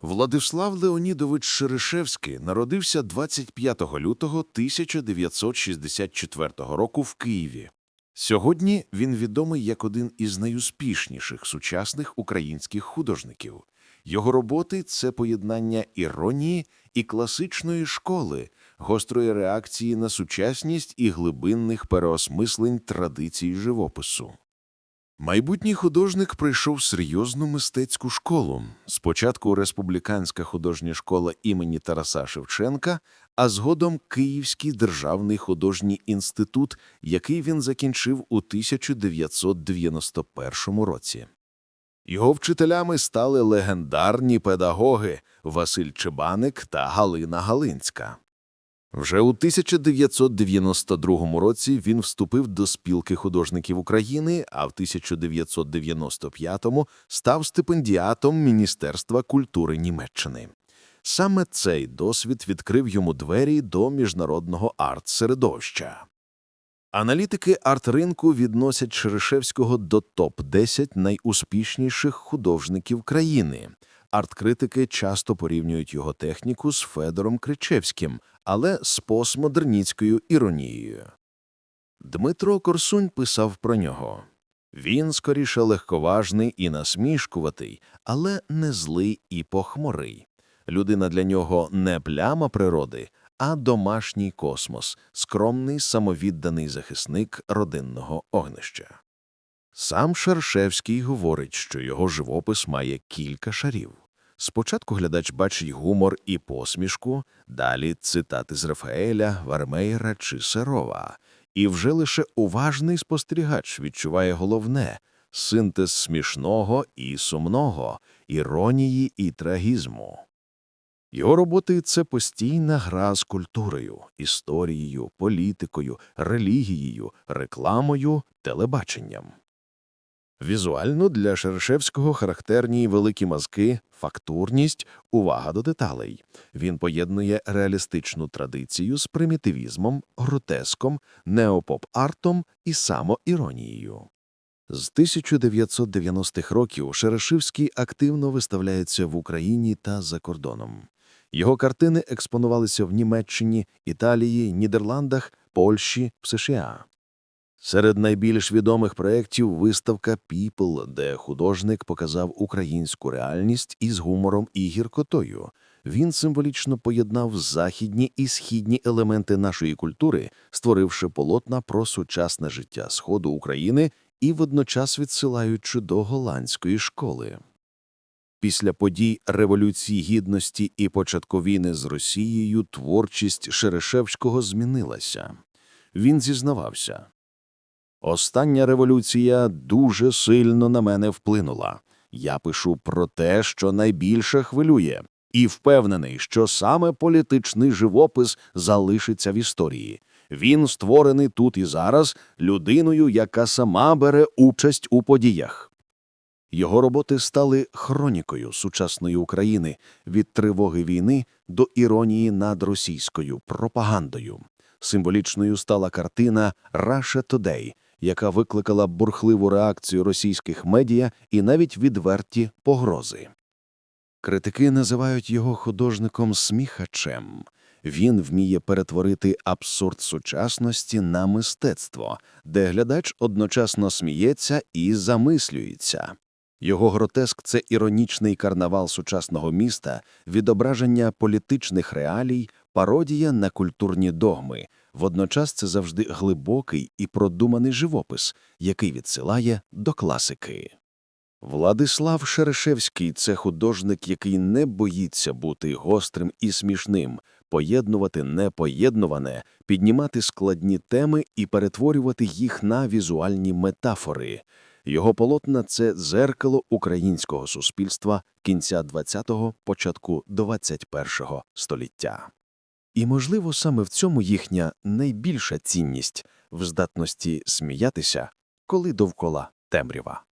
Владислав Леонідович Шерешевський народився 25 лютого 1964 року в Києві. Сьогодні він відомий як один із найуспішніших сучасних українських художників. Його роботи – це поєднання іронії і класичної школи, гострої реакції на сучасність і глибинних переосмислень традицій живопису. Майбутній художник пройшов серйозну мистецьку школу. Спочатку Республіканська художня школа імені Тараса Шевченка, а згодом Київський державний художній інститут, який він закінчив у 1991 році. Його вчителями стали легендарні педагоги Василь Чебаник та Галина Галинська. Вже у 1992 році він вступив до спілки художників України, а в 1995 став стипендіатом Міністерства культури Німеччини. Саме цей досвід відкрив йому двері до міжнародного арт-середовища. Аналітики арт-ринку відносять Шерешевського до топ-10 найуспішніших художників країни. Арт-критики часто порівнюють його техніку з Федором Кричевським, але з постмодерністською іронією. Дмитро Корсунь писав про нього. Він скоріше легковажний і насмішкуватий, але не злий і похмурий. Людина для нього не пляма природи, а домашній космос, скромний самовідданий захисник родинного огнища. Сам Шаршевський говорить, що його живопис має кілька шарів. Спочатку глядач бачить гумор і посмішку, далі цитати з Рафаеля, Вармейра чи Серова. І вже лише уважний спостерігач відчуває головне – синтез смішного і сумного, іронії і трагізму. Його роботи – це постійна гра з культурою, історією, політикою, релігією, рекламою, телебаченням. Візуально для Шерешевського характерні великі мазки, фактурність, увага до деталей. Він поєднує реалістичну традицію з примітивізмом, гротеском, неопоп-артом і самоіронією. З 1990-х років Шерешевський активно виставляється в Україні та за кордоном. Його картини експонувалися в Німеччині, Італії, Нідерландах, Польщі, в США. Серед найбільш відомих проєктів виставка «People», де художник показав українську реальність із гумором і гіркотою. Він символічно поєднав західні і східні елементи нашої культури, створивши полотна про сучасне життя Сходу України і водночас відсилаючи до голландської школи. Після подій Революції Гідності і початку війни з Росією творчість Шерешевського змінилася. Він зізнавався. Остання революція дуже сильно на мене вплинула. Я пишу про те, що найбільше хвилює, і впевнений, що саме політичний живопис залишиться в історії. Він створений тут і зараз людиною, яка сама бере участь у подіях. Його роботи стали хронікою сучасної України від тривоги війни до іронії над російською пропагандою. Символічною стала картина «Russia Today», яка викликала бурхливу реакцію російських медіа і навіть відверті погрози. Критики називають його художником-сміхачем. Він вміє перетворити абсурд сучасності на мистецтво, де глядач одночасно сміється і замислюється. Його гротеск – це іронічний карнавал сучасного міста, відображення політичних реалій, пародія на культурні догми. Водночас це завжди глибокий і продуманий живопис, який відсилає до класики. Владислав Шерешевський – це художник, який не боїться бути гострим і смішним, поєднувати непоєднуване, піднімати складні теми і перетворювати їх на візуальні метафори. Його полотна – це дзеркало українського суспільства кінця ХХ – початку XXI століття. І, можливо, саме в цьому їхня найбільша цінність – в здатності сміятися, коли довкола темрява.